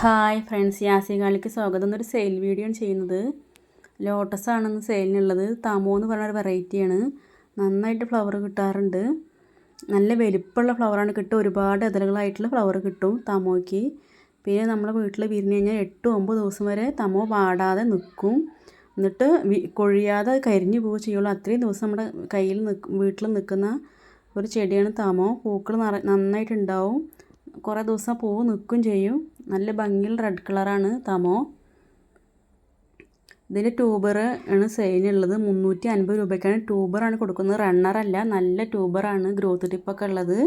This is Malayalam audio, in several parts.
ഹായ് ഫ്രണ്ട്സ് യാസികാളിക്ക് സ്വാഗതം. എന്നൊരു സെയിൽ വീഡിയോ ചെയ്യുന്നത്. ലോട്ടസ് ആണെന്ന് സെയിലിനുള്ളത് താമോ എന്ന് പറഞ്ഞൊരു വെറൈറ്റിയാണ് നന്നായിട്ട് ഫ്ലവർ കിട്ടാറുണ്ട്. നല്ല വലിപ്പമുള്ള ഫ്ലവറാണ് കിട്ടുക ഒരുപാട് ഇതളുകളായിട്ടുള്ള ഫ്ലവർ കിട്ടും താമോയ്ക്ക്. പിന്നെ നമ്മളെ വീട്ടിൽ വിരിഞ്ഞ് കഴിഞ്ഞാൽ എട്ട് ഒമ്പത് ദിവസം വരെ തമോ വാടാതെ നിൽക്കും. എന്നിട്ട് കൊഴിയാതെ കരിഞ്ഞു പോവുക ചെയ്യുള്ളൂ. അത്രയും ദിവസം നമ്മുടെ കയ്യിൽ നിൽക്കും വീട്ടിൽ നിൽക്കുന്ന ഒരു ചെടിയാണ് താമോ. പൂക്കൾ നന്നായിട്ടുണ്ടാവും. കുറേ ദിവസം പൂവ് നിൽക്കും ചെയ്യും. നല്ല ഭംഗിയുള്ള റെഡ് കളറാണ് തമോ. ഇതിന്റെ ട്യൂബർ ആണ് സെയിനുള്ളത് മുന്നൂറ്റി അൻപത് രൂപയ്ക്കാണ്. ട്യൂബറാണ് കൊടുക്കുന്നത്. റണ്ണറല്ല നല്ല ട്യൂബറാണ് ഗ്രോത്ത് ടിപ്പൊക്കെ ഉള്ളത്.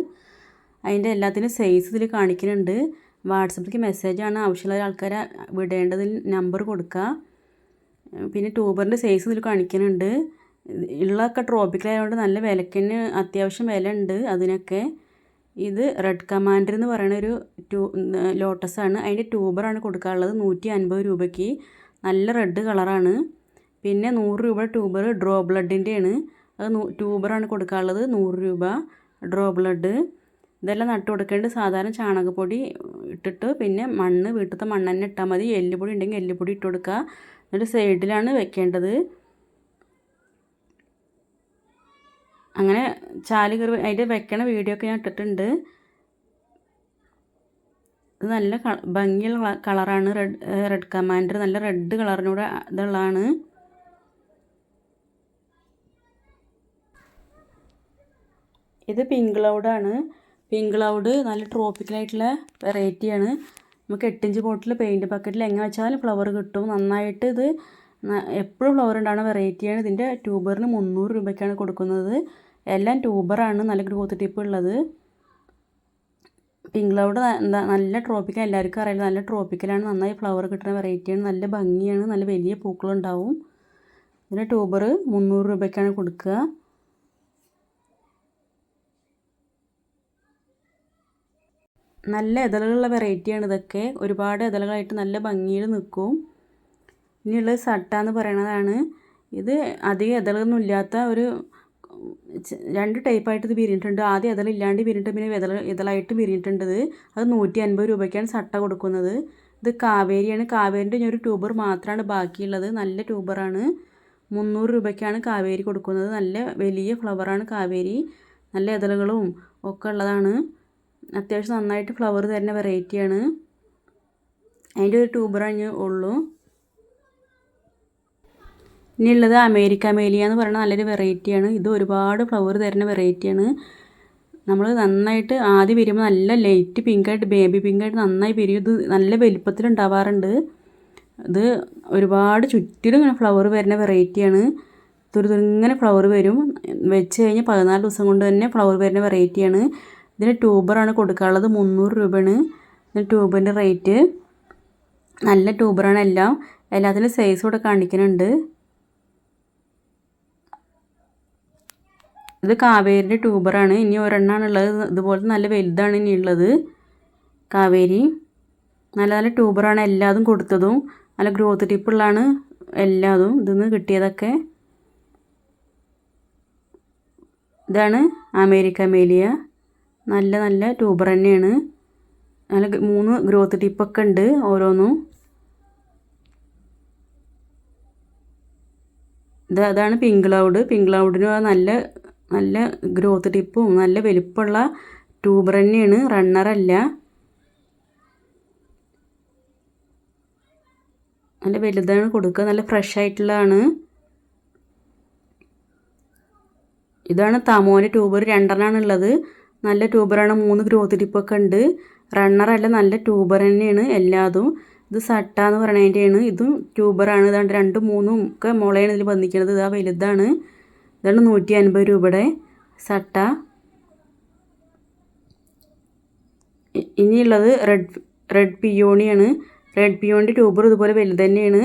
അതിന്റെ എല്ലാത്തിനും സൈസ് ഇതിൽ കാണിക്കുന്നുണ്ട്. വാട്സപ്പിലേക്ക് മെസ്സേജാണ് ആവശ്യമുള്ള ആൾക്കാരെ വിടേണ്ടതിൽ നമ്പർ കൊടുക്കുക പിന്നെ ട്യൂബറിന്റെ സൈസ് ഇതിൽ കാണിക്കുന്നുണ്ട്. ഉള്ളതൊക്കെ ട്രോപ്പിക്കലായതുകൊണ്ട് നല്ല വിലക്കന്നെ അത്യാവശ്യം വില ഉണ്ട് അതിനൊക്കെ. ഇത് റെഡ് കമാൻഡർ എന്ന് പറയുന്ന ഒരു ട്യൂ ലോട്ടസാണ്. അതിന്റെ ട്യൂബറാണ് കൊടുക്കാനുള്ളത്. നൂറ്റി അൻപത് രൂപയ്ക്ക്. നല്ല റെഡ് കളറാണ്. പിന്നെ നൂറ് രൂപ ട്യൂബർ ഡ്രോ ബ്ലഡിന്റെയാണ്. അത് ട്യൂബറാണ് കൊടുക്കാനുള്ളത്. നൂറ് രൂപ ഡ്രോ ബ്ലഡ്. ഇതെല്ലാം നട്ടു കൊടുക്കേണ്ടത് സാധാരണ ചാണകപ്പൊടി ഇട്ടിട്ട് പിന്നെ മണ്ണ് വീട്ടിലത്തെ മണ്ണ് തന്നെ ഇട്ടാൽ മതി. എല്ലുപൊടി ഉണ്ടെങ്കിൽ എല്ലുപൊടി ഇട്ട് കൊടുക്കുക. എന്നിട്ട് സൈഡിലാണ് വെക്കേണ്ടത്. അങ്ങനെ ചാൽ കയറി അതിന്റെ വെക്കണ വീഡിയോ ഒക്കെ ഞാൻ ഇട്ടിട്ടുണ്ട്. ഇത് നല്ല ഭംഗിയുള്ള കളറാണ്. റെഡ് റെഡ് കമാൻഡർ നല്ല റെഡ് കളറിനൂടെ ഇതുള്ളതാണ്. ഇത് പിങ്ക് ക്ലൗഡാണ് പിങ്ക് ക്ലൗഡ് നല്ല ട്രോപ്പിക്കലായിട്ടുള്ള വെറൈറ്റിയാണ് നമുക്ക് എട്ടിഞ്ച് ബോട്ടിൽ പെയിന്റ് ബക്കറ്റിൽ എങ്ങനെ വെച്ചാലും ഫ്ലവർ കിട്ടും. നന്നായിട്ട് ഇത് എപ്പോഴും ഫ്ലവർ ഉണ്ടാകുന്ന വെറൈറ്റിയാണ് ഇതിന്റെ ട്യൂബറിന് മുന്നൂറ് രൂപയ്ക്കാണ് കൊടുക്കുന്നത്. എല്ലാം ട്യൂബറാണ് നല്ല ഗ്രോത്ത് ടിപ്പ് ഉള്ളത്. പിങ്ക് ക്ലൗഡ് എന്താ നല്ല ട്രോപ്പിക്കൽ എല്ലാവർക്കും അറിയില്ല നല്ല ട്രോപ്പിക്കലാണ് നന്നായി ഫ്ലവർ കിട്ടുന്ന വെറൈറ്റിയാണ് നല്ല ഭംഗിയാണ്. നല്ല വലിയ പൂക്കളുണ്ടാവും. ഇതിന്റെ ട്യൂബർ മുന്നൂറ് രൂപയ്ക്കാണ് കൊടുക്കുക. നല്ല ഇതളുകളുള്ള വെറൈറ്റിയാണ് ഇതൊക്കെ. ഒരുപാട് ഇതളുകളായിട്ട് നല്ല ഭംഗിയിൽ നിൽക്കും. ഇനിയുള്ളത് സട്ട എന്ന് പറയുന്നതാണ് ഇത് അധികം ഇതളൊന്നും ഇല്ലാത്ത ഒരു രണ്ട് ടൈപ്പായിട്ട് ഇത് വിരിഞ്ഞിട്ടുണ്ട്. ആദ്യം ഇതളില്ലാണ്ട് വിരിഞ്ഞിട്ട് പിന്നെ ഇതൾ ഇതളായിട്ട് വിരിഞ്ഞിട്ടുണ്ട് ഇത്. അത് നൂറ്റി അൻപത് രൂപയ്ക്കാണ് സട്ട കൊടുക്കുന്നത്. ഇത് കാവേരിയാണ്. കാവേരിന്റെ ഒരു ട്യൂബർ മാത്രമാണ് ബാക്കിയുള്ളത്. നല്ല ട്യൂബറാണ്. മുന്നൂറ് രൂപയ്ക്കാണ് കാവേരി കൊടുക്കുന്നത്. നല്ല വലിയ ഫ്ലവറാണ് കാവേരി. നല്ല ഇതളുകളും ഒക്കെ ഉള്ളതാണ്. അത്യാവശ്യം നന്നായിട്ട് ഫ്ലവർ തരുന്ന വെറൈറ്റിയാണ്. അതിന്റെ ഒരു ട്യൂബറാണ് ഉള്ളൂ. ഇനിയുള്ളത് അമേരിക്ക മേലിയ എന്ന് പറയുന്ന നല്ലൊരു വെറൈറ്റിയാണ് ഇത് ഒരുപാട് ഫ്ലവർ തരുന്ന വെറൈറ്റിയാണ് നമ്മൾ നന്നായിട്ട് ആദ്യം വരുമ്പോൾ നല്ല ലൈറ്റ് പിങ്കായിട്ട് ബേബി പിങ്കായിട്ട് നന്നായി വരും. ഇത് നല്ല വലിപ്പത്തിലുണ്ടാവാറുണ്ട് ഇത് ഒരുപാട് ചുറ്റിലും ഇങ്ങനെ ഫ്ലവർ വരുന്ന വെറൈറ്റിയാണ് തുരു ഇങ്ങനെ ഫ്ലവർ വരും. വെച്ച് കഴിഞ്ഞ് പതിനാല് ദിവസം കൊണ്ട് തന്നെ ഫ്ലവർ വരുന്ന വെറൈറ്റിയാണ് ഇതിന് ട്യൂബറാണ് കൊടുക്കാനുള്ളത് മുന്നൂറ് രൂപയാണ്. ഇതിന് ട്യൂബിന്റെ റേറ്റ് നല്ല ട്യൂബറാണ് എല്ലാം. എല്ലാത്തിനും സൈസ് കൂടെ കാണിക്കുന്നുണ്ട്. ഇത് കാവേരിന്റെ ട്യൂബറാണ്. ഇനി ഒരെണ്ണമാണ് ഉള്ളത്. ഇതുപോലത്തെ നല്ല വലുതാണ് ഇനി ഉള്ളത്. കാവേരി. നല്ല നല്ല ട്യൂബറാണ് എല്ലാതും കൊടുത്തതും. നല്ല ഗ്രോത്ത് ടിപ്പുള്ളതാണ് എല്ലാതും. ഇതിന്ന് കിട്ടിയതൊക്കെ ഇതാണ് അമേരിക്ക മേലിയ. നല്ല നല്ല ട്യൂബർ തന്നെയാണ്. നല്ല മൂന്ന് ഗ്രോത്ത് ടിപ്പൊക്കെ ഉണ്ട് ഓരോന്നും. ഇത് അതാണ് പിങ്ക് ക്ലൗഡ്. പിങ്ക് ക്ലൗഡിന് നല്ല നല്ല ഗ്രോത്ത് ടിപ്പും നല്ല വലിപ്പമുള്ള ട്യൂബർ തന്നെയാണ് റണ്ണറല്ല. നല്ല വലുതാണ് കൊടുക്കുക. നല്ല ഫ്രഷ് ആയിട്ടുള്ളതാണ്. ഇതാണ് തമോന്റെ ട്യൂബർ രണ്ടെണ്ണമാണ് ഉള്ളത്. നല്ല ട്യൂബറാണ്. മൂന്ന് ഗ്രോത്ത് ടിപ്പൊക്കെ ഉണ്ട്. റണ്ണറല്ല. നല്ല ട്യൂബർ തന്നെയാണ് എല്ലാതും. ഇത് സട്ട എന്ന് പറയുന്നതിന്റെയാണ് ഇതും ട്യൂബറാണ്. ഇതാണ്ട് രണ്ടും മൂന്നും ഒക്കെ മുളയാണ് ഇതിൽ വന്നിരിക്കുന്നത്. ഇതാ വലുതാണ്. ഇതാണ് നൂറ്റി അൻപത് രൂപയുടെ സട്ട. ഇനിയുള്ളത് റെഡ് റെഡ് പിയോണിയാണ്. റെഡ് പിയോണിന്റെ ട്യൂബർ ഇതുപോലെ വലുത് തന്നെയാണ്.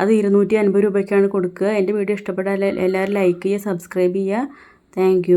അത് ഇരുന്നൂറ്റി അൻപത് രൂപയ്ക്കാണ് കൊടുക്കുക. എന്റെ വീഡിയോ ഇഷ്ടപ്പെട്ടാൽ എല്ലാവരും ലൈക്ക് ചെയ്യുക സബ്സ്ക്രൈബ് ചെയ്യുക. താങ്ക്